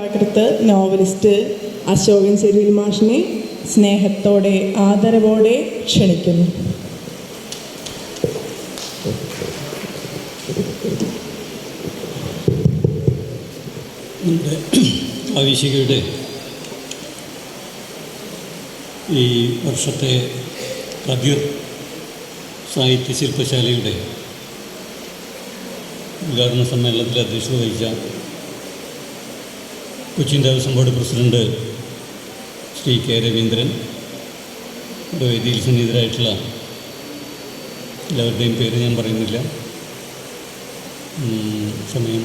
കഥാകൃത്ത് നോവലിസ്റ്റ് അശോകൻ ചെരുവിൽ മാഷിനെ സ്നേഹത്തോടെ ആദരവോടെ ക്ഷണിക്കുന്നു. അഭിഷേകയുടെ ഈ വർഷത്തെ കബീർ സാഹിത്യ ശില്പശാലയുടെ ഉദ്ഘാടന സമ്മേളനത്തിൽ അധ്യക്ഷത വഹിച്ച Cochin Devaswom board president Shri K Raveendran വേദിയിൽ സന്നിഹിതരായിട്ടുള്ള എല്ലാവരുടെയും പേര് ഞാൻ പറയുന്നില്ല. സമയം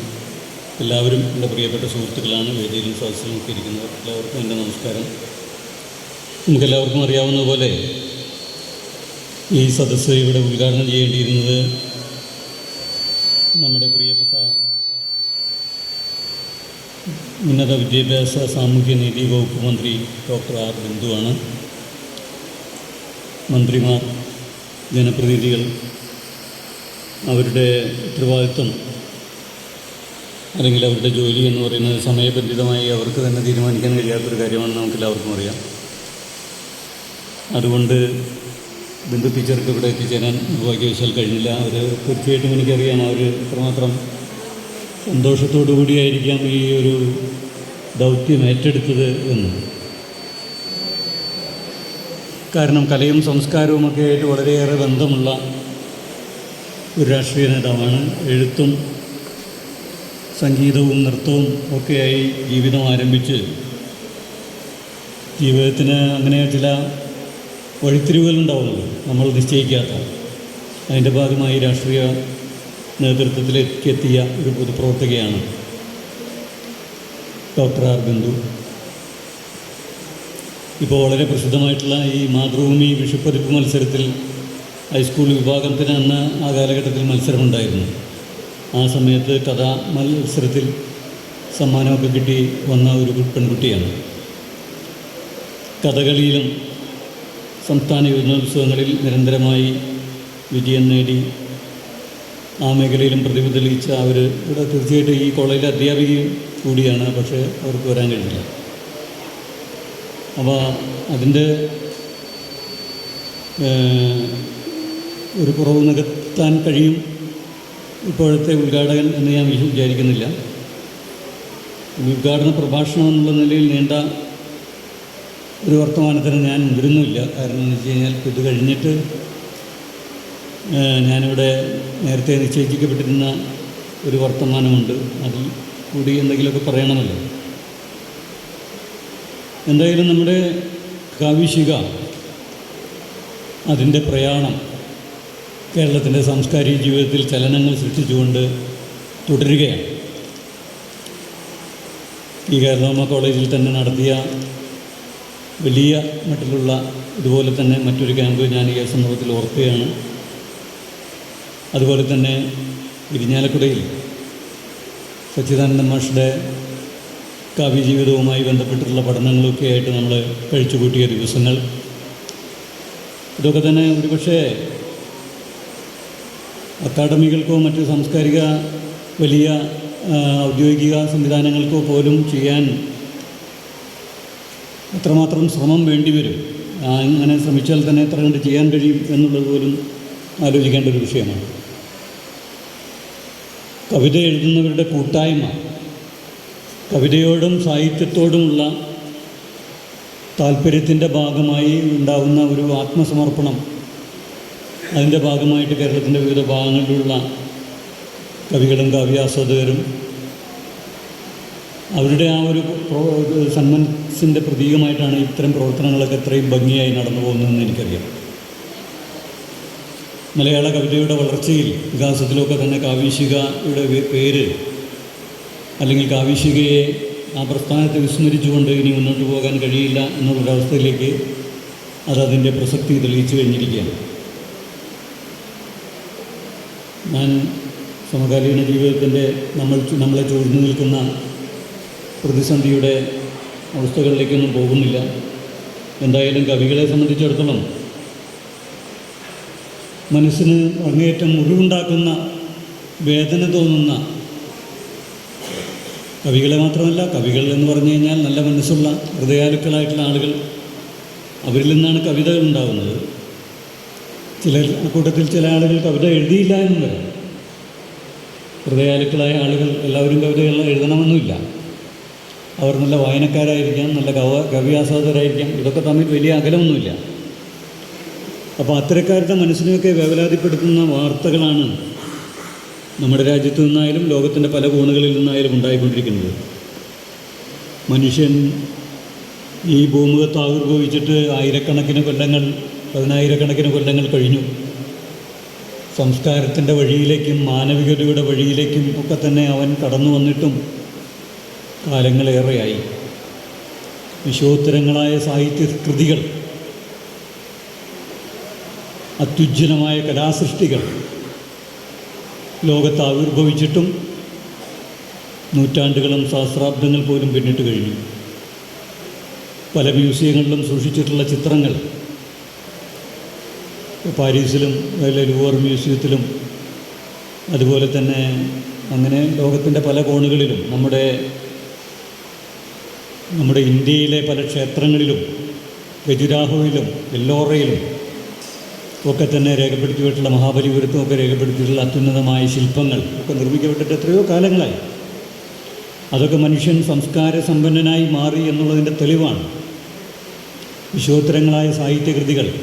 എല്ലാവരും എന്റെ പ്രിയപ്പെട്ട സുഹൃത്തുക്കളാണ്. വേദിയിലും സദസ്സിലും ഒക്കെ ഇരിക്കുന്നവർ എല്ലാവർക്കും എന്റെ നമസ്കാരം. നമുക്കെല്ലാവർക്കും അറിയാവുന്ന പോലെ ഈ സദസ്സ് ഇവിടെ ഉദ്ഘാടനം ചെയ്യേണ്ടിയിരുന്നത് നമ്മുടെ പ്രിയപ്പെട്ട ഉന്നത വിദ്യാഭ്യാസ സാമൂഹ്യ നീതി വകുപ്പ് മന്ത്രി ഡോക്ടർ ആർ ബിന്ദുവാണ്. മന്ത്രിമാർ ജനപ്രതിനിധികൾ അവരുടെ ഉത്തരവാദിത്വം അല്ലെങ്കിൽ അവരുടെ ജോലി എന്ന് പറയുന്നത് സമയബന്ധിതമായി അവർക്ക് തന്നെ തീരുമാനിക്കാൻ കഴിയാത്തൊരു കാര്യമാണെന്ന് നമുക്ക് എല്ലാവർക്കും അറിയാം. അതുകൊണ്ട് ബിന്ദു ടീച്ചർക്ക് ഇവിടെ എത്തിച്ചേരാൻ നിർഭാഗ്യവശാൽ കഴിഞ്ഞില്ല. അവർ തീർച്ചയായിട്ടും എനിക്കറിയാം അവർ എത്രമാത്രം സന്തോഷത്തോടു കൂടിയായിരിക്കാം ഈ ഒരു ദൗത്യം ഏറ്റെടുത്തത് എന്ന്. കാരണം കലയും സംസ്കാരവും ഒക്കെ ആയിട്ട് വളരെയേറെ ബന്ധമുള്ള ഒരു രാഷ്ട്രീയ നേതാവാണ്. എഴുത്തും സംഗീതവും നൃത്തവും ഒക്കെയായി ജീവിതം ആരംഭിച്ച് ജീവിതത്തിന് അങ്ങനെ ചില വഴിത്തിരിവുകളുണ്ടാവുമല്ലോ നമ്മൾ നിശ്ചയിക്കാത്ത. അതിന്റെ ഭാഗമായി രാഷ്ട്രീയ നേതൃത്വത്തിലേക്ക് എത്തിയ ഒരു പൊതുപ്രവർത്തകയാണ് ഡോക്ടർ ആർ ബിന്ദു. ഇപ്പോൾ വളരെ പ്രസിദ്ധമായിട്ടുള്ള ഈ മാതൃഭൂമി വിഷുപ്പതിപ്പ് മത്സരത്തിൽ ഹൈസ്കൂൾ വിഭാഗത്തിന് അന്ന് ആ കാലഘട്ടത്തിൽ മത്സരമുണ്ടായിരുന്നു. ആ സമയത്ത് കഥാ മത്സരത്തിൽ സമ്മാനമൊക്കെ കിട്ടി വന്ന ഒരു പെൺകുട്ടിയാണ്. കഥകളിയിലും സംസ്ഥാന യുവജനോത്സവങ്ങളിൽ നിരന്തരമായി വിജയം നേടി ആ മേഖലയിലും പ്രതിഭ തെളിയിച്ച അവർ ഇവിടെ തീർച്ചയായിട്ടും ഈ കോളേജിലെ അധ്യാപികയും കൂടിയാണ് പക്ഷേ അവർക്ക് വരാൻ കഴിഞ്ഞില്ല. അപ്പോൾ അതിന്റെ ഒരു കുറവ് നികത്താൻ കഴിയും ഇപ്പോഴത്തെ ഉദ്ഘാടകൻ എന്ന് ഞാൻ വിചാരിക്കുന്നില്ല. ഉദ്ഘാടന പ്രഭാഷണം എന്നുള്ള നിലയിൽ നീണ്ട ഒരു വർത്തമാനത്തിന് ഞാൻ മുതിരുന്നില്ല കാരണം എന്ന് വെച്ച് കഴിഞ്ഞാൽ ഇത് കഴിഞ്ഞിട്ട് ഞാനിവിടെ നേരത്തെ നിശ്ചയിക്കപ്പെട്ടിരുന്ന ഒരു വർത്തമാനമുണ്ട്. അതിൽ കൂടി എന്തെങ്കിലുമൊക്കെ പറയണമല്ലോ. എന്തായാലും നമ്മുടെ കാവിശിക അതിന്റെ പ്രയാണം കേരളത്തിന്റെ സാംസ്കാരിക ജീവിതത്തിൽ ചലനങ്ങൾ സൃഷ്ടിച്ചുകൊണ്ട് തുടരുകയാണ്. ഈ കേരളമ്മ കോളേജിൽ തന്നെ നടത്തിയ വലിയ മട്ടിലുള്ള ഇതുപോലെ തന്നെ മറ്റൊരു ക്യാമ്പ് ഞാൻ ഈ സന്ദർഭത്തിൽ ഓർക്കുകയാണ്. അതുപോലെ തന്നെ ഇരിഞ്ഞാലക്കുടയിൽ സച്ചിദാനന്ദ മാഷുടെ കാവ്യജീവിതവുമായി ബന്ധപ്പെട്ടിട്ടുള്ള പഠനങ്ങളൊക്കെ ആയിട്ട് നമ്മൾ കഴിച്ചുകൂട്ടിയ ദിവസങ്ങൾ. ഇതൊക്കെ തന്നെ ഒരുപക്ഷേ അക്കാഡമികൾക്കോ മറ്റ് സാംസ്കാരിക വലിയ ഔദ്യോഗിക സംവിധാനങ്ങൾക്കോ പോലും ചെയ്യാൻ എത്രമാത്രം ശ്രമം വേണ്ടിവരും അങ്ങനെ ശ്രമിച്ചാൽ തന്നെ എത്ര കണ്ട് ചെയ്യാൻ കഴിയും എന്നുള്ളത് പോലും ആലോചിക്കേണ്ട ഒരു വിഷയമാണ്. കവിത എഴുതുന്നവരുടെ കൂട്ടായ്മ കവിതയോടും സാഹിത്യത്തോടുമുള്ള താല്പര്യത്തിന്റെ ഭാഗമായി ഉണ്ടാകുന്ന ഒരു ആത്മസമർപ്പണം അതിന്റെ ഭാഗമായിട്ട് കേരളത്തിന്റെ വിവിധ ഭാഗങ്ങളിലുള്ള കവികളും കാവ്യാസ്വാദകരും അവരുടെ ആ ഒരു സന്മനസിന്റെ പ്രതീകമായിട്ടാണ് ഇത്തരം പ്രവർത്തനങ്ങളൊക്കെ ഇത്രയും ഭംഗിയായി നടന്നു പോകുന്നതെന്ന് എനിക്കറിയാം. മലയാള കവിതയുടെ വളർച്ചയിൽ വികാസത്തിലൊക്കെ തന്നെ കാവ്യശികയുടെ പേര് അല്ലെങ്കിൽ കാവ്യശികയെ ആ പ്രസ്ഥാനത്തെ വിസ്മരിച്ചുകൊണ്ട് ഇനി മുന്നോട്ട് പോകാൻ കഴിയില്ല എന്നുള്ളൊരവസ്ഥയിലേക്ക് അത് അതിന്റെ പ്രസക്തി തെളിയിച്ചു കഴിഞ്ഞിരിക്കുകയാണ്. ഞാൻ സമകാലീന ജീവിതത്തിന്റെ നമ്മൾ നമ്മളെ ചൂഴ്ന്നു നിൽക്കുന്ന പ്രതിസന്ധിയുടെ അവസ്ഥകളിലേക്കൊന്നും പോകുന്നില്ല. എന്തായാലും കവികളെ സംബന്ധിച്ചിടത്തോളം മനസ്സിന് അങ്ങേയറ്റം മുറിവുണ്ടാക്കുന്ന വേദന തോന്നുന്ന കവികളെ മാത്രമല്ല കവികൾ എന്ന് പറഞ്ഞു കഴിഞ്ഞാൽ നല്ല മനസ്സുള്ള ഹൃദയാലുക്കളായിട്ടുള്ള ആളുകൾ അവരിൽ നിന്നാണ് കവിതകൾ ഉണ്ടാകുന്നത് ചില കൂട്ടത്തിൽ ചില ആളുകൾ കവിത എഴുതിയില്ല എന്നും വരാം. ഹൃദയാലുക്കളായ ആളുകൾ എല്ലാവരും കവിതകൾ എഴുതണമെന്നുമില്ല. അവർ നല്ല വായനക്കാരായിരിക്കാം നല്ല കവ കവി ആസ്വാദകരായിരിക്കാം. ഇതൊക്കെ തമ്മിൽ വലിയ അകലമൊന്നുമില്ല. അപ്പോൾ അത്തരക്കാരുടെ മനസ്സിനെയൊക്കെ വേവലാതിപ്പെടുത്തുന്ന വാർത്തകളാണ് നമ്മുടെ രാജ്യത്തു നിന്നായാലും ലോകത്തിന്റെ പല കോണുകളിൽ നിന്നായാലും ഉണ്ടായിക്കൊണ്ടിരിക്കുന്നത്. മനുഷ്യൻ ഈ ഭൂമുഖത്ത് ആവിർഭവിച്ചിട്ട് ആയിരക്കണക്കിന് കൊല്ലങ്ങൾ പതിനായിരക്കണക്കിന് കൊല്ലങ്ങൾ കഴിഞ്ഞു. സംസ്കാരത്തിന്റെ വഴിയിലേക്കും മാനവികതയുടെ വഴിയിലേക്കും ഒക്കെ തന്നെ അവൻ കടന്നു വന്നിട്ടും കാലങ്ങളേറെയായി. വിശോത്തരങ്ങളായ സാഹിത്യ കൃതികൾ അത്യുജ്വലമായ കലാസൃഷ്ടികൾ ലോകത്ത് ആവിർഭവിച്ചിട്ടും നൂറ്റാണ്ടുകളും സഹസ്രാബ്ദങ്ങൾ പോലും പിന്നിട്ട് കഴിഞ്ഞു. പല മ്യൂസിയങ്ങളിലും സൂക്ഷിച്ചിട്ടുള്ള ചിത്രങ്ങൾ പാരീസിലും അതുപോലെ ലുവർ മ്യൂസിയത്തിലും അതുപോലെ തന്നെ അങ്ങനെ ലോകത്തിന്റെ പല കോണുകളിലും നമ്മുടെ നമ്മുടെ ഇന്ത്യയിലെ പല ക്ഷേത്രങ്ങളിലും ഖജുരാഹോയിലും എല്ലോറയിലും ഒക്കെ തന്നെ രേഖപ്പെടുത്തിയിട്ടുള്ള മഹാബലിപുരത്തും ഒക്കെ രേഖപ്പെടുത്തിയിട്ടുള്ള അത്യുന്നതമായ ശില്പങ്ങൾ ഒക്കെ നിർമ്മിക്കപ്പെട്ടിട്ട് എത്രയോ കാലങ്ങളായി. അതൊക്കെ മനുഷ്യൻ സംസ്കാര സമ്പന്നനായി മാറി എന്നുള്ളതിന്റെ തെളിവാണ്. വിശോത്തരങ്ങളായ സാഹിത്യകൃതികൾ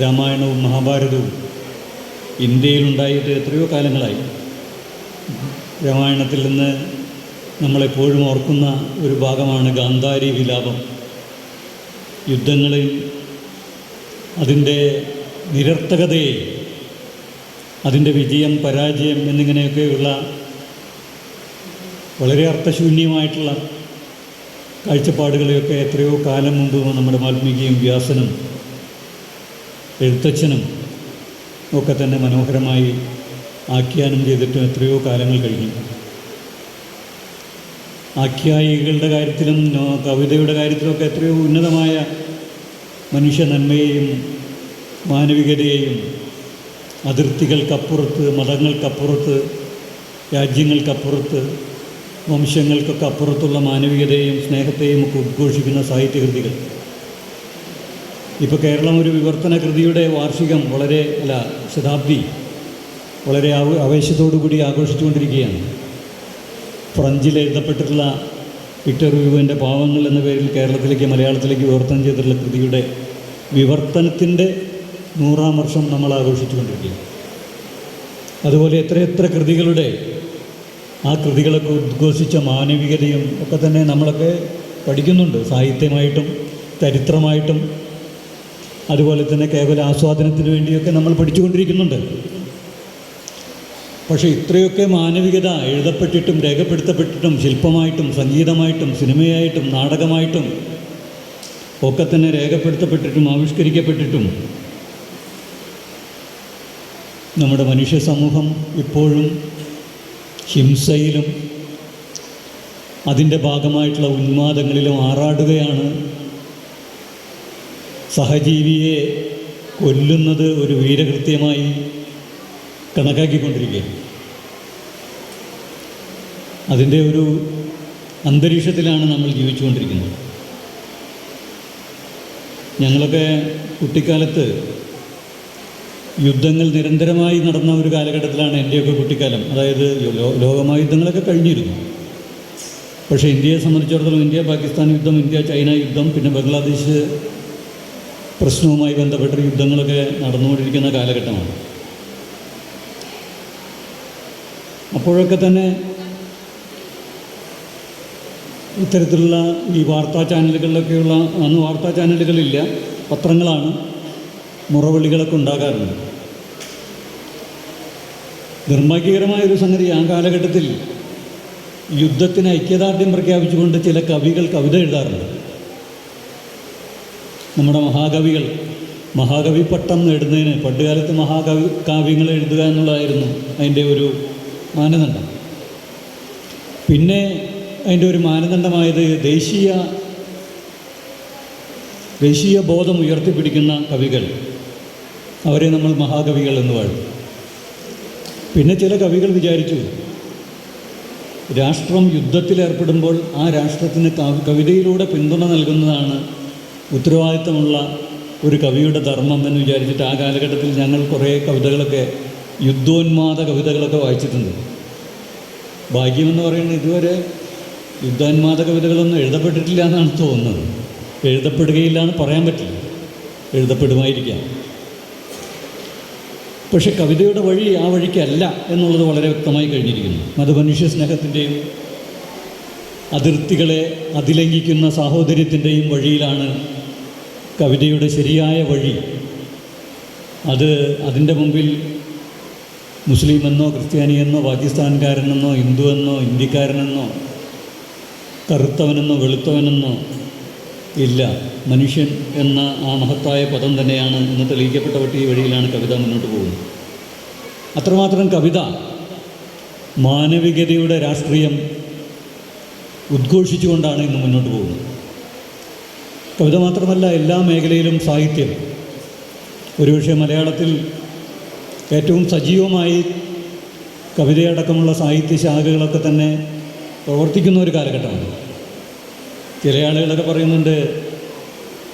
രാമായണവും മഹാഭാരതവും ഇന്ത്യയിലുണ്ടായിട്ട് എത്രയോ കാലങ്ങളായി. രാമായണത്തിൽ നിന്ന് നമ്മളെപ്പോഴും ഓർക്കുന്ന ഒരു ഭാഗമാണ് ഗാന്ധാരി വിലാപം. യുദ്ധങ്ങളെയും അതിന്റെ നിരർത്ഥകതയെ അതിന്റെ വിജയം പരാജയം എന്നിങ്ങനെയൊക്കെയുള്ള വളരെ അർത്ഥശൂന്യമായിട്ടുള്ള കാഴ്ചപ്പാടുകളെയൊക്കെ എത്രയോ കാലം മുമ്പ് നമ്മുടെ വാൽമീകിയും വ്യാസനും എഴുത്തച്ഛനും ഒക്കെ തന്നെ മനോഹരമായി ആഖ്യാനം ചെയ്തിട്ട് എത്രയോ കാലങ്ങൾ കഴിഞ്ഞു. ആഖ്യായികളുടെ കാര്യത്തിലും കവിതയുടെ കാര്യത്തിലൊക്കെ എത്രയോ ഉന്നതമായ മനുഷ്യ നന്മയെയും മാനവികതയെയും അതിർത്തികൾക്കപ്പുറത്ത് മതങ്ങൾക്കപ്പുറത്ത് രാജ്യങ്ങൾക്കപ്പുറത്ത് വംശങ്ങൾക്കൊക്കെ അപ്പുറത്തുള്ള മാനവികതയും സ്നേഹത്തെയും ഒക്കെ ഉദ്ഘോഷിക്കുന്ന സാഹിത്യകൃതികൾ. ഇപ്പോൾ കേരളം ഒരു വിവർത്തന കൃതിയുടെ വാർഷികം വളരെ അല്ല ശതാബ്ദി വളരെ ആവ- ആവേശത്തോടു കൂടി ആഘോഷിച്ചുകൊണ്ടിരിക്കുകയാണ്. ഫ്രഞ്ചിൽ എഴുതപ്പെട്ടിട്ടുള്ള വിക്ടർ പാവങ്ങൾ എന്ന പേരിൽ കേരളത്തിലേക്ക് മലയാളത്തിലേക്ക് വിവർത്തനം ചെയ്തിട്ടുള്ള കൃതിയുടെ വിവർത്തനത്തിന്റെ നൂറാം വർഷം നമ്മൾ ആഘോഷിച്ചുകൊണ്ടിരിക്കുകയാണ്. അതുപോലെ എത്രയെത്ര കൃതികളുടെ ആ കൃതികളൊക്കെ ഉദ്ഘോഷിച്ച മാനവികതയും ഒക്കെ തന്നെ നമ്മളൊക്കെ പഠിക്കുന്നുണ്ട്. സാഹിത്യമായിട്ടും ചരിത്രമായിട്ടും. അതുപോലെ തന്നെ കേവല ആസ്വാദനത്തിന് വേണ്ടിയൊക്കെ നമ്മൾ പഠിച്ചുകൊണ്ടിരിക്കുന്നുണ്ട്. പക്ഷേ ഇത്രയൊക്കെ മാനവികത എഴുതപ്പെട്ടിട്ടും രേഖപ്പെടുത്തപ്പെട്ടിട്ടും ശില്പമായിട്ടും സംഗീതമായിട്ടും സിനിമയായിട്ടും നാടകമായിട്ടും ഒക്കെ തന്നെ രേഖപ്പെടുത്തപ്പെട്ടിട്ടും ആവിഷ്കരിക്കപ്പെട്ടിട്ടും നമ്മുടെ മനുഷ്യ സമൂഹം ഇപ്പോഴും ഹിംസയിലും അതിന്റെ ഭാഗമായിട്ടുള്ള ഉന്മാദങ്ങളിലും ആറാടുകയാണ്. സഹജീവിയെ കൊല്ലുന്നത് ഒരു വീരകൃത്യമായി കണക്കാക്കിക്കൊണ്ടിരിക്കുകയാണ് അതിന്റെ ഒരു അന്തരീക്ഷത്തിലാണ് നമ്മൾ ജീവിച്ചുകൊണ്ടിരിക്കുന്നത്. ഞങ്ങളൊക്കെ കുട്ടിക്കാലത്ത് യുദ്ധങ്ങൾ നിരന്തരമായി നടന്ന ഒരു കാലഘട്ടത്തിലാണ് എന്റെയൊക്കെ കുട്ടിക്കാലം അതായത് ലോകമഹായുദ്ധങ്ങളൊക്കെ കഴിഞ്ഞിരുന്നു. പക്ഷേ ഇന്ത്യയെ സംബന്ധിച്ചിടത്തോളം ഇന്ത്യ പാകിസ്ഥാൻ യുദ്ധം ഇന്ത്യ ചൈന യുദ്ധം പിന്നെ ബംഗ്ലാദേശ് പ്രശ്നവുമായി ബന്ധപ്പെട്ട യുദ്ധങ്ങളൊക്കെ നടന്നുകൊണ്ടിരിക്കുന്ന കാലഘട്ടമാണ്. അപ്പോഴൊക്കെ തന്നെ ഇത്തരത്തിലുള്ള ഈ വാർത്താ ചാനലുകളിലൊക്കെയുള്ള അന്ന് വാർത്താ ചാനലുകളില്ല പത്രങ്ങളാണ് മുറവിളികളൊക്കെ ഉണ്ടാകാറുണ്ട് നിർഭാഗ്യകരമായ ഒരു സംഗതി ആ കാലഘട്ടത്തിൽ യുദ്ധത്തിന് ഐക്യദാർഢ്യം പ്രഖ്യാപിച്ചുകൊണ്ട് ചില കവികൾ കവിത എഴുതാറുണ്ട്. നമ്മുടെ മഹാകവികൾ മഹാകവി പട്ടം നേടുന്നതിന് പണ്ടുകാലത്ത് മഹാകവി കാവ്യങ്ങൾ എഴുതുക എന്നുള്ളതായിരുന്നു അതിന്റെ ഒരു മാനദണ്ഡം. പിന്നെ അതിന്റെ ഒരു മാനദണ്ഡമായത് ദേശീയ ദേശീയ ബോധം ഉയർത്തിപ്പിടിക്കുന്ന കവികൾ. അവരെ നമ്മൾ മഹാകവികൾ എന്ന് വാഴും പിന്നെ ചില കവികൾ വിചാരിച്ചു രാഷ്ട്രം യുദ്ധത്തിലേർപ്പെടുമ്പോൾ ആ രാഷ്ട്രത്തിന് കവിതയിലൂടെ പിന്തുണ നൽകുന്നതാണ് ഉത്തരവാദിത്തമുള്ള ഒരു കവിയുടെ ധർമ്മം എന്ന് വിചാരിച്ചിട്ട് ആ കാലഘട്ടത്തിൽ ഞങ്ങൾ കുറേ കവിതകളൊക്കെ യുദ്ധോന്മാദ കവിതകളൊക്കെ വായിച്ചിട്ടുണ്ട്. ഭാഗ്യമെന്ന് പറയുന്നത് ഇതുവരെ യുദ്ധാന്മാദ കവിതകളൊന്നും എഴുതപ്പെട്ടിട്ടില്ല എന്നാണ് തോന്നുന്നത്. എഴുതപ്പെടുകയില്ല എന്ന് പറയാൻ പറ്റില്ല. എഴുതപ്പെടുമായിരിക്കാം. പക്ഷെ കവിതയുടെ വഴി ആ വഴിക്കല്ല എന്നുള്ളത് വളരെ വ്യക്തമായി കഴിഞ്ഞിരിക്കുന്നു. അത് മനുഷ്യ സ്നേഹത്തിന്റെയും അതിർത്തികളെ അതിലംഘിക്കുന്ന സാഹോദര്യത്തിന്റെയും വഴിയിലാണ് കവിതയുടെ ശരിയായ വഴി. അത് അതിന്റെ മുമ്പിൽ മുസ്ലിമെന്നോ ക്രിസ്ത്യാനിയെന്നോ പാകിസ്ഥാൻകാരനെന്നോ ഹിന്ദുവെന്നോ ഇന്ത്യക്കാരനെന്നോ കറുത്തവനെന്നോ വെളുത്തവനെന്നോ ഇല്ല. മനുഷ്യൻ എന്ന ആ മഹത്തായ പദം തന്നെയാണ് ഇന്ന് തെളിയിക്കപ്പെട്ട ഈ വഴിയിലാണ് കവിത മുന്നോട്ട് പോകുന്നത്. അത്രമാത്രം കവിത മാനവികതയുടെ രാഷ്ട്രീയം ഉദ്ഘോഷിച്ചുകൊണ്ടാണ് ഇന്ന് മുന്നോട്ട് പോകുന്നത്. കവിത മാത്രമല്ല എല്ലാ മേഖലയിലും സാഹിത്യം. ഒരുപക്ഷെ മലയാളത്തിൽ ഏറ്റവും സജീവമായി കവിതയടക്കമുള്ള സാഹിത്യശാഖകളൊക്കെ തന്നെ പ്രവർത്തിക്കുന്ന ഒരു കാലഘട്ടമാണ്. ചില ആളുകളൊക്കെ പറയുന്നുണ്ട്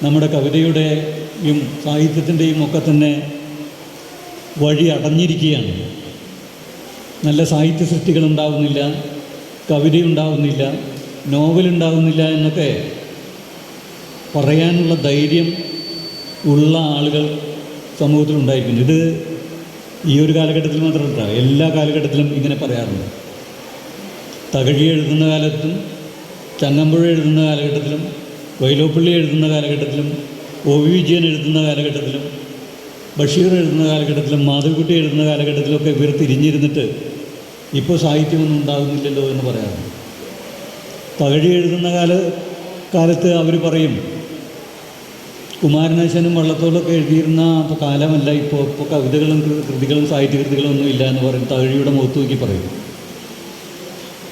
നമ്മുടെ കവിതയുടെയും സാഹിത്യത്തിന്റെയും ഒക്കെ തന്നെ വഴി അടഞ്ഞിരിക്കുകയാണ്. നല്ല സാഹിത്യ സൃഷ്ടികൾ ഉണ്ടാവുന്നില്ല കവിത ഉണ്ടാവുന്നില്ല നോവൽ ഉണ്ടാവുന്നില്ല എന്നൊക്കെ പറയാനുള്ള ധൈര്യം ഉള്ള ആളുകൾ സമൂഹത്തിൽ ഉണ്ടായിരിക്കുന്നു ഇത് ഈ ഒരു കാലഘട്ടത്തിൽ മാത്രമല്ല എല്ലാ കാലഘട്ടത്തിലും ഇങ്ങനെ പറയാറുണ്ട്. തകഴി എഴുതുന്ന കാലത്തും ചങ്ങമ്പുഴ എഴുതുന്ന കാലഘട്ടത്തിലും വൈലോപ്പള്ളി എഴുതുന്ന കാലഘട്ടത്തിലും ഒ വി വിജയൻ എഴുതുന്ന കാലഘട്ടത്തിലും ബഷീർ എഴുതുന്ന കാലഘട്ടത്തിലും മാധവിക്കുട്ടി എഴുതുന്ന കാലഘട്ടത്തിലൊക്കെ ഇവർ തിരിഞ്ഞിരുന്നിട്ട് ഇപ്പോൾ സാഹിത്യമൊന്നും ഉണ്ടാകുന്നില്ലല്ലോ എന്ന് പറയാറുണ്ട്. തകഴി എഴുതുന്ന കാല കാലത്ത് അവർ പറയും കുമാരനാശനും വള്ളത്തോളൊക്കെ എഴുതിയിരുന്ന അപ്പോൾ കാലമല്ല ഇപ്പോൾ ഇപ്പോൾ കവിതകളും കൃതികളും സാഹിത്യകൃതികളും ഒന്നും ഇല്ല എന്ന് പറയും തകഴിയുടെ മുഖത്ത് നോക്കി പറയും.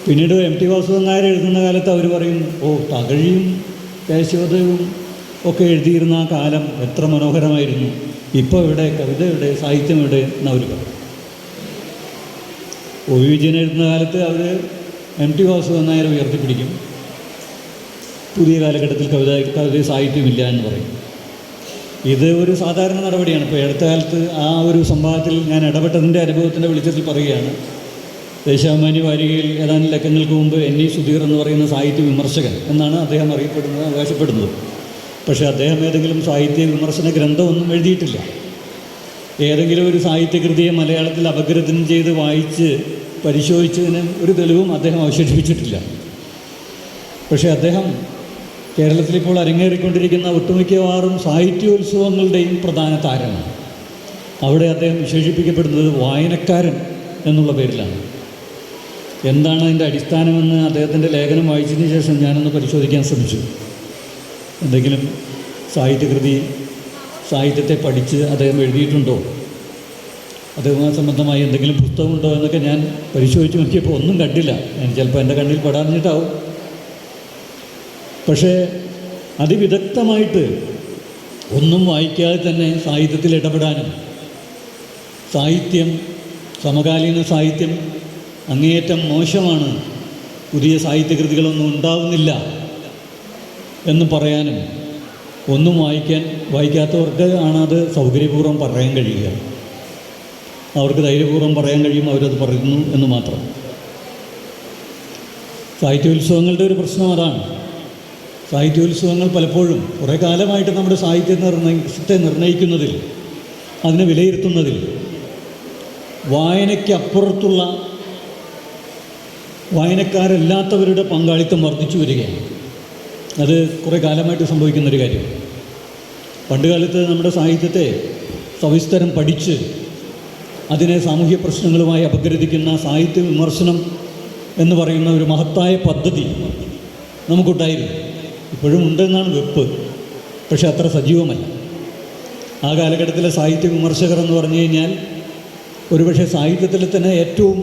പിന്നീട് എം ടി വാസുദേവൻ നായർ എഴുതുന്ന കാലത്ത് അവർ പറയും ഓ തകഴിയും കേശവദേവും ഒക്കെ എഴുതിയിരുന്ന ആ കാലം എത്ര മനോഹരമായിരുന്നു. ഇപ്പോൾ ഇവിടെ കവിത ഇവിടെ സാഹിത്യം ഇവിടെ എന്ന് അവർ പറയും. ഒ വിജയൻ എഴുതുന്ന കാലത്ത് അവർ എം ടി വാസുദേവൻ നായർ ഉയർത്തിപ്പിടിക്കും. പുതിയ കാലഘട്ടത്തിൽ കവിത കവിത സാഹിത്യമില്ല എന്ന് പറയും. ഇത് ഒരു സാധാരണ നടപടിയാണ്. ഇപ്പോൾ അടുത്ത കാലത്ത് ആ ഒരു സംഭവത്തിൽ ഞാൻ ഇടപെട്ടതിന്റെ അനുഭവത്തിന്റെ വെളിച്ചത്തിൽ പറയുകയാണ്. ദേശാഭിമാനി വാരികയിൽ ഏതാനും ലക്കങ്ങൾക്ക് മുമ്പ് എൻ ഇ സുധീർ എന്ന് പറയുന്ന സാഹിത്യ വിമർശകൻ എന്നാണ് അദ്ദേഹം അറിയപ്പെടുന്നത് അവകാശപ്പെടുന്നത്. പക്ഷേ അദ്ദേഹം ഏതെങ്കിലും സാഹിത്യ വിമർശന ഗ്രന്ഥമൊന്നും എഴുതിയിട്ടില്ല. ഏതെങ്കിലും ഒരു സാഹിത്യകൃതിയെ മലയാളത്തിൽ അപഗ്രഥനം ചെയ്ത് വായിച്ച് പരിശോധിച്ചതിന് ഒരു തെളിവും അദ്ദേഹം അവശേഷിപ്പിച്ചിട്ടില്ല. പക്ഷേ അദ്ദേഹം കേരളത്തിൽ ഇപ്പോൾ അരങ്ങേറിക്കൊണ്ടിരിക്കുന്ന ഒട്ടുമിക്കവാറും സാഹിത്യോത്സവങ്ങളുടെയും പ്രധാന താരമാണ്. അവിടെ അദ്ദേഹം വിശേഷിപ്പിക്കപ്പെടുന്നത് വായനക്കാരൻ എന്നുള്ള പേരിലാണ്. എന്താണ് അതിന്റെ അടിസ്ഥാനമെന്ന് അദ്ദേഹത്തിന്റെ ലേഖനം വായിച്ചതിന് ശേഷം ഞാനൊന്ന് പരിശോധിക്കാൻ ശ്രമിച്ചു. എന്തെങ്കിലും സാഹിത്യകൃതി സാഹിത്യത്തെ പഠിച്ച് അദ്ദേഹം എഴുതിയിട്ടുണ്ടോ? അദ്ദേഹവുമായി സംബന്ധമായി എന്തെങ്കിലും പുസ്തകമുണ്ടോ എന്നൊക്കെ ഞാൻ പരിശോധിച്ച് നോക്കിയപ്പോൾ ഒന്നും കണ്ടില്ല. ഞാൻ ചിലപ്പോൾ എന്റെ കണ്ണിൽ പെടാഞ്ഞിട്ടാവും പക്ഷേ അതിവിദഗ്ധമായിട്ട് ഒന്നും വായിക്കാതെ തന്നെ സാഹിത്യത്തിൽ ഇടപെടാനും സാഹിത്യം സമകാലീന സാഹിത്യം അങ്ങേയറ്റം മോശമാണ്. പുതിയ സാഹിത്യകൃതികളൊന്നും ഉണ്ടാവുന്നില്ല എന്ന് പറയാനും ഒന്നും വായിക്കാൻ വായിക്കാത്തവർക്ക് ആണത് സൗകര്യപൂർവം പറയാൻ കഴിയുക. അവർക്ക് ധൈര്യപൂർവം പറയാൻ കഴിയും അവരത് പറയുന്നു എന്ന് മാത്രം. സാഹിത്യോത്സവങ്ങളുടെ ഒരു പ്രശ്നം അതാണ്. സാഹിത്യോത്സവങ്ങൾ പലപ്പോഴും കുറേ കാലമായിട്ട് നമ്മുടെ സാഹിത്യ നിർണയത്തെ നിർണയിക്കുന്നതിൽ അതിനെ വിലയിരുത്തുന്നതിൽ വായനയ്ക്കപ്പുറത്തുള്ള വായനക്കാരല്ലാത്തവരുടെ പങ്കാളിത്തം വർദ്ധിച്ചു വരികയാണ്. അത് കുറേ കാലമായിട്ട് സംഭവിക്കുന്നൊരു കാര്യം. പണ്ടുകാലത്ത് നമ്മുടെ സാഹിത്യത്തെ സവിസ്തരം പഠിച്ച് അതിനെ സാമൂഹ്യ പ്രശ്നങ്ങളുമായി അപഗ്രഥിക്കുന്ന സാഹിത്യ വിമർശനം എന്ന് പറയുന്ന ഒരു മഹത്തായ പദ്ധതി നമുക്കുണ്ടായിരുന്നു. ഇപ്പോഴും ഉണ്ടെന്നാണ് വെപ്പ്. പക്ഷെ അത്ര സജീവമല്ല. ആ കാലഘട്ടത്തിലെ സാഹിത്യ വിമർശകർ എന്ന് പറഞ്ഞു കഴിഞ്ഞാൽ ഒരുപക്ഷെ സാഹിത്യത്തിൽ തന്നെ ഏറ്റവും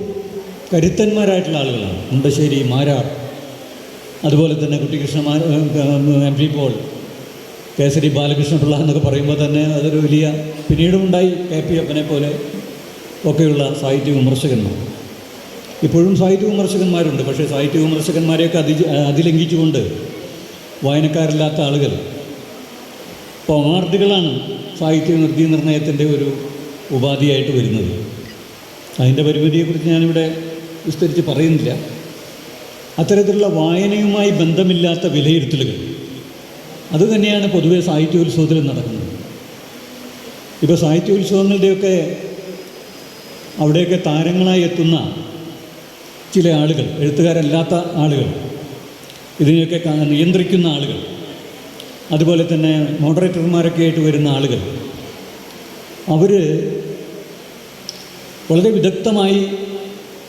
കരുത്തന്മാരായിട്ടുള്ള ആളുകളാണ്. മുണ്ടശ്ശേരി മാരാർ അതുപോലെ തന്നെ കുട്ടികൃഷ്ണമാർ എം പി പോൾ കേസരി ബാലകൃഷ്ണപിള്ള എന്നൊക്കെ പറയുമ്പോൾ തന്നെ അതൊരു വലിയ പിന്നീടും ഉണ്ടായി കെ പി അപ്പനെ പോലെ ഒക്കെയുള്ള സാഹിത്യ വിമർശകന്മാർ. ഇപ്പോഴും സാഹിത്യ വിമർശകന്മാരുണ്ട്. പക്ഷേ സാഹിത്യ വിമർശകന്മാരെയൊക്കെ അതി അതിലംഘിച്ചുകൊണ്ട് വായനക്കാരില്ലാത്ത ആളുകൾ. പൊമാർഡുകളാണ് സാഹിത്യ നിർത്തി നിർണയത്തിന്റെ ഒരു ഉപാധിയായിട്ട് വരുന്നത്. അതിന്റെ പരിമിതിയെക്കുറിച്ച് ഞാനിവിടെ വിസ്തരിച്ച് പറയുന്നില്ല. അത്തരത്തിലുള്ള വായനയുമായി ബന്ധമില്ലാത്ത വിലയിരുത്തലുകൾ. അതുതന്നെയാണ് പൊതുവെ സാഹിത്യോത്സവത്തിൽ നടക്കുന്നത്. ഇപ്പോൾ സാഹിത്യോത്സവങ്ങളുടെയൊക്കെ അവിടെയൊക്കെ താരങ്ങളായി എത്തുന്ന ചില ആളുകൾ എഴുത്തുകാരല്ലാത്ത ആളുകൾ ഇതിനെയൊക്കെ നിയന്ത്രിക്കുന്ന ആളുകൾ. അതുപോലെ തന്നെ മോഡറേറ്റർമാരൊക്കെ ആയിട്ട് വരുന്ന ആളുകൾ. അവർ വളരെ വിദഗ്ധമായി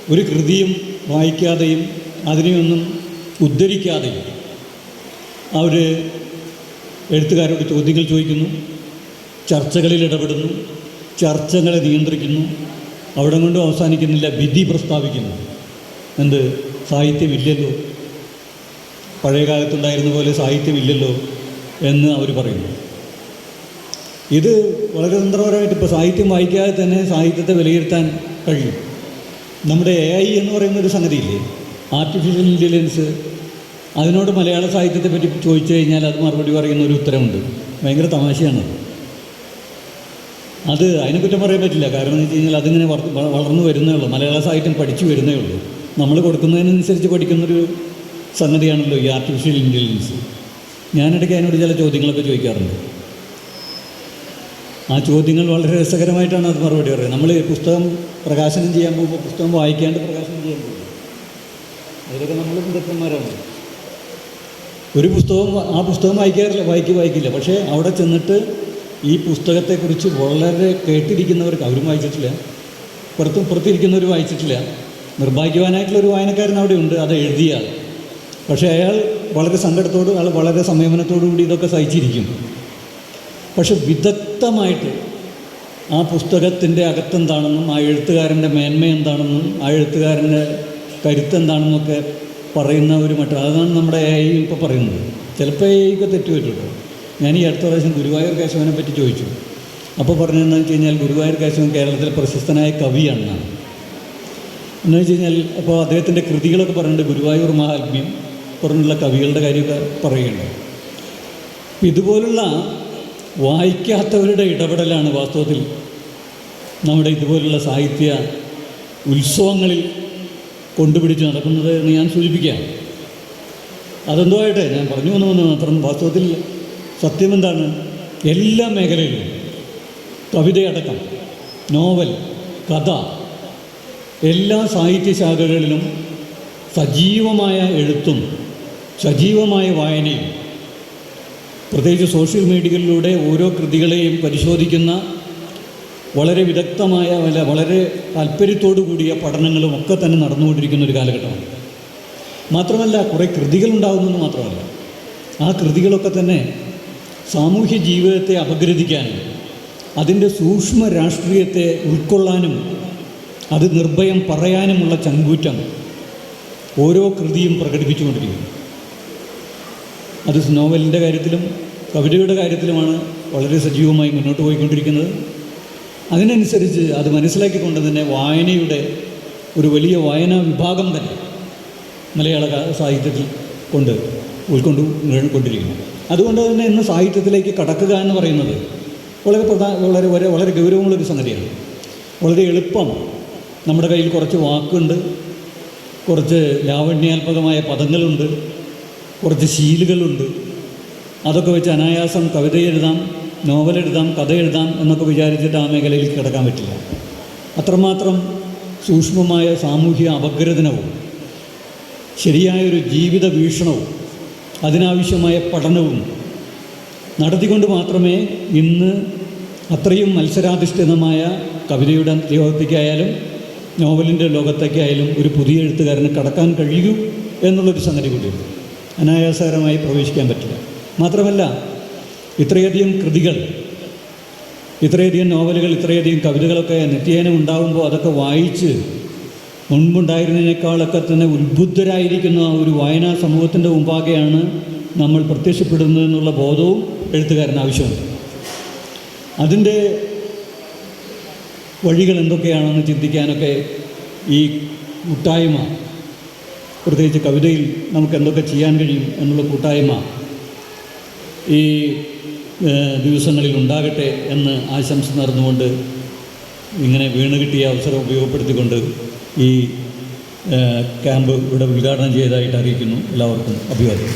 ഒരു കൃതിയും വായിക്കാതെയും അതിനെയൊന്നും ഉദ്ധരിക്കാതെയും അവർ എഴുത്തുകാരോട് ചോദ്യങ്ങൾ ചോദിക്കുന്നു ചർച്ചകളിൽ ഇടപെടുന്നു ചർച്ചകളെ നിയന്ത്രിക്കുന്നു അവിടെ കൊണ്ടും അവസാനിക്കുന്നില്ല വിധി പ്രസ്താവിക്കുന്നു. എന്ത്? സാഹിത്യമില്ലല്ലോ. പഴയ കാലത്തുണ്ടായിരുന്ന പോലെ സാഹിത്യമില്ലല്ലോ എന്ന് അവർ പറയുന്നു. ഇത് വളരെ തന്ത്രപരമായിട്ട് ഇപ്പോൾ സാഹിത്യം വായിക്കാതെ തന്നെ സാഹിത്യത്തെ വിലയിരുത്താൻ കഴിയും. നമ്മുടെ എ ഐ എന്ന് പറയുന്ന ഒരു സംഗതിയില്ലേ? ആർട്ടിഫിഷ്യൽ ഇന്റലിജൻസ് അതിനോട് മലയാള സാഹിത്യത്തെ പറ്റി ചോദിച്ചു കഴിഞ്ഞാൽ അത് മറുപടി പറയുന്ന ഒരു ഉത്തരമുണ്ട്. ഭയങ്കര തമാശയാണത് അത് അതിനെ കുറ്റം പറയാൻ പറ്റില്ല. കാരണം എന്ന് വെച്ച് കഴിഞ്ഞാൽ അതിങ്ങനെ വളർന്നു വരുന്നേ ഉള്ളൂ. മലയാള സാഹിത്യം പഠിച്ചു വരുന്നേ ഉള്ളൂ. നമ്മൾ കൊടുക്കുന്നതിനനുസരിച്ച് പഠിക്കുന്നൊരു സംഗതിയാണല്ലോ ഈ ആർട്ടിഫിഷ്യൽ ഇന്റലിജൻസ് ഞാനിടയ്ക്ക് അതിനോട് ചില ചോദ്യങ്ങളൊക്കെ ചോദിക്കാറുണ്ട്. ആ ചോദ്യങ്ങൾ വളരെ രസകരമായിട്ടാണ് അത് മറുപടി പറയുന്നത്. നമ്മൾ പുസ്തകം പ്രകാശനം ചെയ്യാൻ പോകുമ്പോൾ പുസ്തകം വായിക്കാണ്ട് പ്രകാശനം ചെയ്യാൻ പോകും. അതിലൊക്കെ നമ്മൾ വിദഗ്ധന്മാരാണ് ഒരു പുസ്തകം ആ പുസ്തകം വായിക്കാറില്ല വായിക്ക് വായിക്കില്ല. പക്ഷേ അവിടെ ചെന്നിട്ട് ഈ പുസ്തകത്തെക്കുറിച്ച് വളരെ കേട്ടിരിക്കുന്നവർക്ക് അവരും വായിച്ചിട്ടില്ല. പുറത്തും പുറത്തിരിക്കുന്നവർ വായിച്ചിട്ടില്ല. നിർഭാഗ്യവാനായിട്ടുള്ള ഒരു വായനക്കാരൻ അവിടെ ഉണ്ട് അത് എഴുതിയ പക്ഷേ അയാൾ വളരെ സങ്കടത്തോട് അയാൾ വളരെ സംയമനത്തോടു കൂടി ഇതൊക്കെ സഹിച്ചിരിക്കും. പക്ഷെ വിദഗ്ധമായിട്ട് ആ പുസ്തകത്തിന്റെ അകത്തെന്താണെന്നും ആ എഴുത്തുകാരന്റെ മേന്മ എന്താണെന്നും ആ എഴുത്തുകാരന്റെ കരുത്തെന്താണെന്നൊക്കെ പറയുന്ന ഒരു മറ്റു അതാണ് നമ്മുടെ എ ഐ ഇപ്പോൾ പറയുന്നത്. ചിലപ്പോൾ എ ഐക്ക് തെറ്റ് പറ്റുള്ളൂ ഞാൻ ഈ അടുത്ത പ്രാവശ്യം ഗുരുവായൂർ കേശവനെ പറ്റി ചോദിച്ചു. അപ്പോൾ പറഞ്ഞതെന്ന് വെച്ച് കഴിഞ്ഞാൽ ഗുരുവായൂർ കേശവൻ കേരളത്തിലെ പ്രശസ്തനായ കവിയാണെന്നാണ്. എന്ന് വെച്ച് കഴിഞ്ഞാൽ അപ്പോൾ അദ്ദേഹത്തിന്റെ കൃതികളൊക്കെ പറയുന്നുണ്ട് ഗുരുവായൂർ മഹാത്മ്യം. പറഞ്ഞുള്ള കവികളുടെ കാര്യമൊക്കെ പറയുകയുണ്ടായി. ഇതുപോലുള്ള വായിക്കാത്തവരുടെ ഇടപെടലാണ് വാസ്തവത്തിൽ നമ്മുടെ ഇതുപോലുള്ള സാഹിത്യ ഉത്സവങ്ങളിൽ കൊണ്ടുപിടിച്ച് നടക്കുന്നത് എന്ന് ഞാൻ സൂചിപ്പിക്കാം. അതെന്തോ ആയിട്ട് ഞാൻ പറഞ്ഞു വന്നു മാത്രം വാസ്തവത്തിൽ സത്യം എന്താണ്? എല്ലാ മേഖലയിലും കവിതയടക്കം നോവൽ കഥ എല്ലാ സാഹിത്യശാഖകളിലും സജീവമായ എഴുത്തും സജീവമായ വായനയും പ്രത്യേകിച്ച് സോഷ്യൽ മീഡിയകളിലൂടെ ഓരോ കൃതികളെയും പരിശോധിക്കുന്ന വളരെ വിദഗ്ധമായ അല്ല വളരെ താല്പര്യത്തോടു കൂടിയ പഠനങ്ങളും ഒക്കെ തന്നെ നടന്നുകൊണ്ടിരിക്കുന്ന ഒരു കാലഘട്ടമാണ്. മാത്രമല്ല കുറേ കൃതികളുണ്ടാകുന്നെന്ന് മാത്രമല്ല ആ കൃതികളൊക്കെ തന്നെ സാമൂഹ്യ ജീവിതത്തെ അപഗ്രഥിക്കാനും അതിന്റെ സൂക്ഷ്മ രാഷ്ട്രീയത്തെ ഉൾക്കൊള്ളാനും അത് നിർഭയം പറയാനുമുള്ള ചങ്കൂറ്റം ഓരോ കൃതിയും പ്രകടിപ്പിച്ചുകൊണ്ടിരിക്കുന്നു. അത് നോവലിന്റെ കാര്യത്തിലും കവിതയുടെ കാര്യത്തിലുമാണ് വളരെ സജീവമായി മുന്നോട്ട് പോയിക്കൊണ്ടിരിക്കുന്നത്. അതിനനുസരിച്ച് അത് മനസ്സിലാക്കിക്കൊണ്ട് തന്നെ വായനയുടെ ഒരു വലിയ വായനാ വിഭാഗം തന്നെ മലയാള സാഹിത്യത്തിൽ കൊണ്ട് ഉൾക്കൊണ്ട് കൊണ്ടിരിക്കുന്നു അതുകൊണ്ട് തന്നെ ഇന്ന് സാഹിത്യത്തിലേക്ക് കടക്കുക എന്ന് പറയുന്നത് വളരെ പ്രധാന വളരെ വളരെ വളരെ ഗൗരവമുള്ളൊരു സംഗതിയാണ്. വളരെ എളുപ്പം നമ്മുടെ കയ്യിൽ കുറച്ച് വാക്കുണ്ട് കുറച്ച് ലാവണ്യാത്മകമായ പദങ്ങളുണ്ട് കുറച്ച് ശീലുകളുണ്ട്. അതൊക്കെ വെച്ച് അനായാസം കവിത എഴുതാം നോവൽ എഴുതാം കഥ എഴുതാം എന്നൊക്കെ വിചാരിച്ചിട്ട് ആ മേഖലയിൽ കിടക്കാൻ പറ്റില്ല. അത്രമാത്രം സൂക്ഷ്മമായ സാമൂഹിക അപഗ്രഥനവും ശരിയായൊരു ജീവിത വീക്ഷണവും അതിനാവശ്യമായ പഠനവും നടത്തിക്കൊണ്ട് മാത്രമേ ഇന്ന് അത്രയും മത്സരാധിഷ്ഠിതമായ കവിതയുടെ ലോകത്തേക്കായാലും നോവലിന്റെ ലോകത്തേക്കായാലും ഒരു പുതിയ എഴുത്തുകാരന് കടക്കാൻ കഴിയൂ എന്നുള്ളൊരു സംഗതി കൂടിയുണ്ട് അനായാസകരമായി പ്രവേശിക്കാൻ പറ്റില്ല. മാത്രമല്ല ഇത്രയധികം കൃതികൾ ഇത്രയധികം നോവലുകൾ ഇത്രയധികം കവിതകളൊക്കെ നിത്യേനം ഉണ്ടാകുമ്പോൾ അതൊക്കെ വായിച്ച് മുൻപുണ്ടായിരുന്നതിനേക്കാളൊക്കെ തന്നെ ഉത്ബുദ്ധരായിരിക്കുന്ന ഒരു വായനാ സമൂഹത്തിന്റെ മുമ്പാകെയാണ് നമ്മൾ പ്രത്യക്ഷപ്പെടുന്നതെന്നുള്ള ബോധവും എഴുത്തുകാരൻ ആവശ്യമുണ്ട്. അതിന്റെ വഴികൾ എന്തൊക്കെയാണെന്ന് ചിന്തിക്കാനൊക്കെ ഈ കൂട്ടായ്മ പ്രത്യേകിച്ച് കവിതയിൽ നമുക്ക് എന്തൊക്കെ ചെയ്യാൻ കഴിയും എന്നുള്ള കൂട്ടായ്മ ഈ ദിവസങ്ങളിൽ ഉണ്ടാകട്ടെ എന്ന് ആശംസ നേർന്നുകൊണ്ട് ഇങ്ങനെ വീണ് കിട്ടിയ അവസരം ഉപയോഗപ്പെടുത്തിക്കൊണ്ട് ഈ ക്യാമ്പ് ഇവിടെ ഉദ്ഘാടനം ചെയ്തതായിട്ട് അറിയിക്കുന്നു. എല്ലാവർക്കും അഭിവാദ്യം.